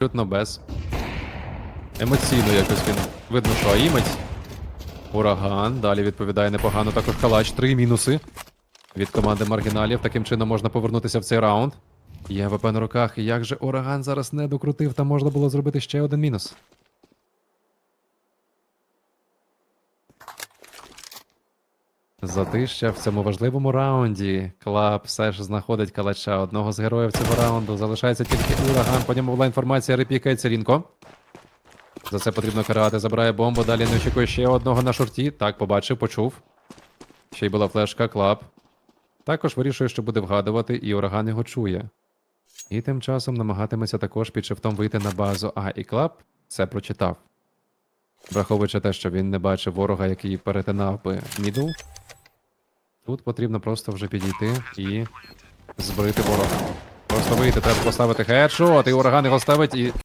абсолютно без. Емоційно якось він. Видно, що імець. Ураган. Далі відповідає непогано також калач. Три мінуси від команди маргіналів. Таким чином можна повернутися в цей раунд. Є ВП на руках. Як же ураган зараз не докрутив, там можна було зробити ще один мінус. Затища в цьому важливому раунді. Клаб все ж знаходить калача одного з героїв цього раунду. Залишається тільки ураган. По ньому була інформація, репікається Рінко. За це потрібно карати. Забирає бомбу. Далі не очікує ще одного на шорті. Так, побачив, почув. Ще й була флешка, клаб. Також вирішує, що буде вгадувати, і ураган його чує. І тим часом намагатиметься також під шифтом вийти на базу А і клаб це прочитав. Враховуючи те, що він не бачив ворога, який перетинав би мідл, тут потрібно просто вже підійти і збрити ворога. Просто вийти, треба поставити хедшот, і ураган його ставить і